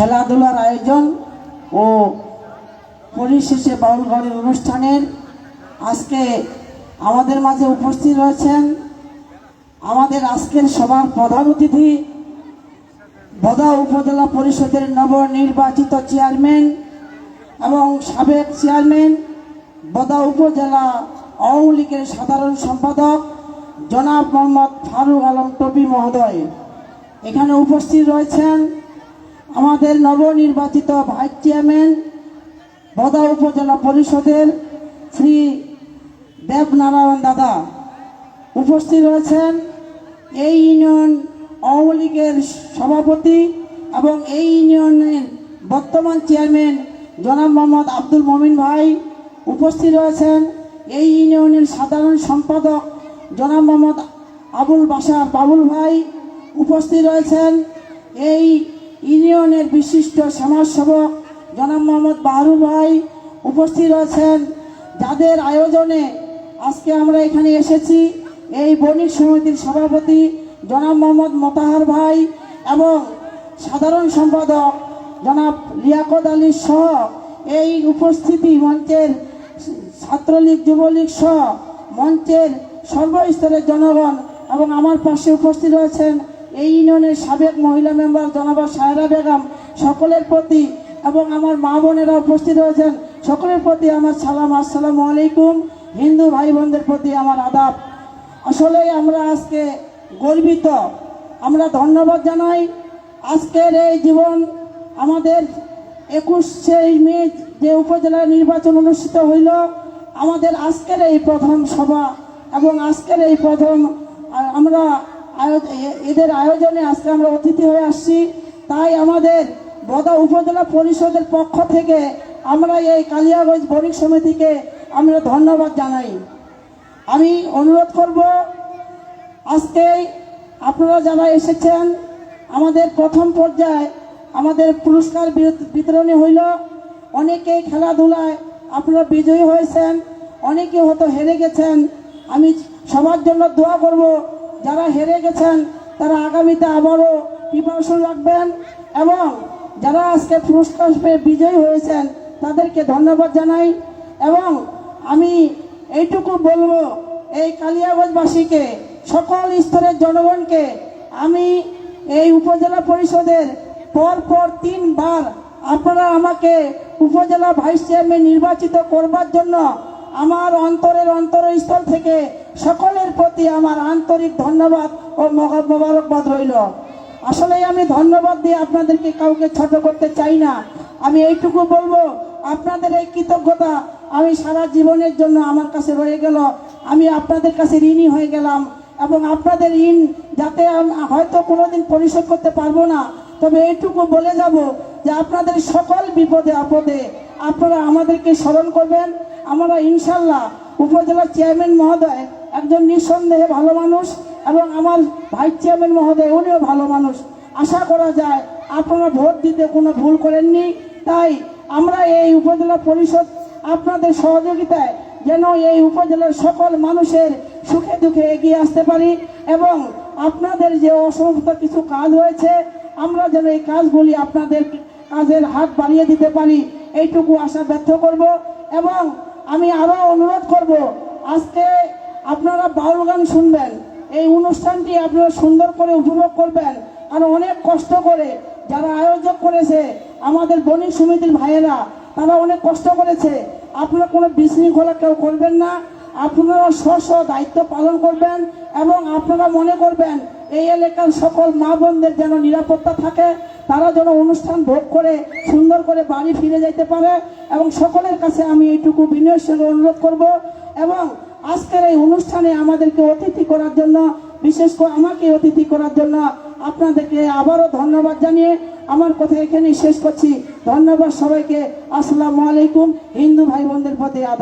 খেলাধুলার আয়োজন ও পরিশেষে বাউলঘরের অনুষ্ঠানের আজকে আমাদের মাঝে উপস্থিত রয়েছেন আমাদের আজকের সভার প্রধান অতিথি বদা উপজেলা পরিষদের নবনির্বাচিত চেয়ারম্যান এবং সাবেক চেয়ারম্যান বদা উপজেলা আওয়ামী লীগের সাধারণ সম্পাদক জনাব মোহাম্মদ ফারুক আলম টপি মহোদয়। এখানে উপস্থিত রয়েছেন আমাদের নবনির্বাচিত ভাইস চেয়ারম্যান, বদা উপজেলা পরিষদের শ্রী দেবনারায়ণ দাদা উপস্থিত রয়েছেন। এই ইউনিয়ন আওয়ামী লীগের সভাপতি এবং এই ইউনিয়নের বর্তমান চেয়ারম্যান জনাব মোহাম্মদ আব্দুল মমিন ভাই উপস্থিত রয়েছেন। এই ইউনিয়নের সাধারণ সম্পাদক জনাব মোহাম্মদ আবুল বাসার বাবুল ভাই উপস্থিত রয়েছেন। এই ইউনিয়নের বিশিষ্ট সমাজসেবক জনাব মোহাম্মদ বাহরু ভাই উপস্থিত আছেন যাদের আয়োজনে আজকে আমরা এখানে এসেছি। এই বণিক সমিতির সভাপতি জনাব মোহাম্মদ মোতাহার ভাই এবং সাধারণ সম্পাদক জনাব লিয়াকত আলী সহ এই উপস্থিতি মঞ্চের ছাত্রলীগ, যুবলীগ সহ মঞ্চের সর্বস্তরের জনগণ এবং আমার পাশে উপস্থিত রয়েছেন এই ইউনিয়নের সাবেক মহিলা মেম্বার জনাবা সায়রা বেগম সকলের প্রতি এবং আমার মা বোনেরা উপস্থিত হয়েছেন, সকলের প্রতি আমার সালাম, আসসালামু আলাইকুম। হিন্দু ভাই বোনদের প্রতি আমার আদাব। আসলে আমরা আজকে গর্বিত, আমরা ধন্যবাদ জানাই। আজকের এই জীবন আমাদের একুশে মে যে উপজেলা নির্বাচন অনুষ্ঠিত হইল, আমাদের আজকের এই প্রথম সভা এবং আজকের এই প্রথম আমরা এদের আয়োজনে আজকে আমরা অতিথি হয়ে আসছি। তাই আমাদের বদা উপজেলা পরিষদের পক্ষ থেকে আমরা এই কালিয়াগঞ্জ বণিক সমিতিকে আমরা ধন্যবাদ জানাই। আমি অনুরোধ করব, আজকে আপনারা যারা এসেছেন, আমাদের প্রথম পর্যায়ে আমাদের পুরস্কার বিত- বিতরণী হইল। অনেকেই খেলাধুলায় আপনারা বিজয়ী হয়েছেন, অনেকে হয়তো হেরে গেছেন। আমি সবার জন্য দোয়া করব যারা হেরে গেছেন, তারা আগামীতে আবারও প্রিপারেশন রাখবেন এবং যারা আজকে পুরস্কার পেয়ে বিজয়ী হয়েছেন, তাদেরকে ধন্যবাদ জানাই এবং আমি এইটুকু বলব, এই কালিয়াগঞ্জবাসীকে, সকল স্তরের জনগণকে, আমি এই উপজেলা পরিষদের পর পর তিনবার আপনারা আমাকে উপজেলা ভাইস চেয়ারম্যান নির্বাচিত করবার জন্য আমার অন্তরের অন্তরস্থল থেকে সকলের প্রতি আমার আন্তরিক ধন্যবাদ ও মোবারকবাদ রইল। আসলে আমি ধন্যবাদ দিয়ে আপনাদেরকে কাউকে ছোট করতে চাই না। আমি এইটুকু বলব, আপনাদের এই কৃতজ্ঞতা আমি সারা জীবনের জন্য আমার কাছে রয়ে গেল। আমি আপনাদের কাছে ঋণী হয়ে গেলাম এবং আপনাদের ঋণ যাতে হয়তো কোনোদিন পরিশোধ করতে পারব না। তবে এইটুকু বলে যাব যে আপনাদের সকল বিপদে আপদে আপনারা আমাদেরকে স্মরণ করবেন। আমরা ইনশাল্লাহ উপজেলা চেয়ারম্যান মহোদয় একজন নিঃসন্দেহে ভালো মানুষ এবং আমার ভাইস চেয়ারম্যান মহোদয় উনিও ভালো মানুষ। আশা করা যায় আপনারা ভোট দিতে কোনো ভুল করেননি। তাই আমরা এই উপজেলা পরিষদ আপনাদের সহযোগিতায় যেন এই উপজেলার সকল মানুষের সুখে দুঃখে এগিয়ে আসতে পারি এবং আপনাদের যে অসমস্ত কিছু কাজ হয়েছে আমরা যেন এই কাজগুলি আপনাদের কাজের হাত বাড়িয়ে দিতে পারি। এইটুকু আশা ব্যর্থ করব এবং আমি আরও অনুরোধ করব, আজকে আপনারা বাউল গান শুনবেন, এই অনুষ্ঠানটি আপনারা সুন্দর করে উপভোগ করবেন, আর অনেক কষ্ট করে যারা আয়োজক করেছে, আমাদের বণিক সমিতির ভাইয়েরা, তারা অনেক কষ্ট করেছে, আপনারা কোনো বিশৃঙ্খলা কেউ করবেন না, আপনারা স্ব স্ব দায়িত্ব পালন করবেন এবং আপনারা মনে করবেন, এই এলাকার সকল মা বোনদের যেন নিরাপত্তা থাকে তারা যেন অনুষ্ঠান ভোগ করে, সুন্দর করে বাড়ি ফিরে যেতে পারে এবং সকলের কাছে আমি এইটুকু বিনয়ের সঙ্গে অনুরোধ করব এবং আজকের এই অনুষ্ঠানে আমাদেরকে অতিথি করার জন্য, বিশেষ করে আমাকে অতিথি করার জন্য আপনাদেরকে আবারও ধন্যবাদ জানিয়ে আমার কথা এখানেই শেষ করছি। ধন্যবাদ সবাইকে। আসসালামু আলাইকুম। হিন্দু ভাই বোনদের প্রতি আদা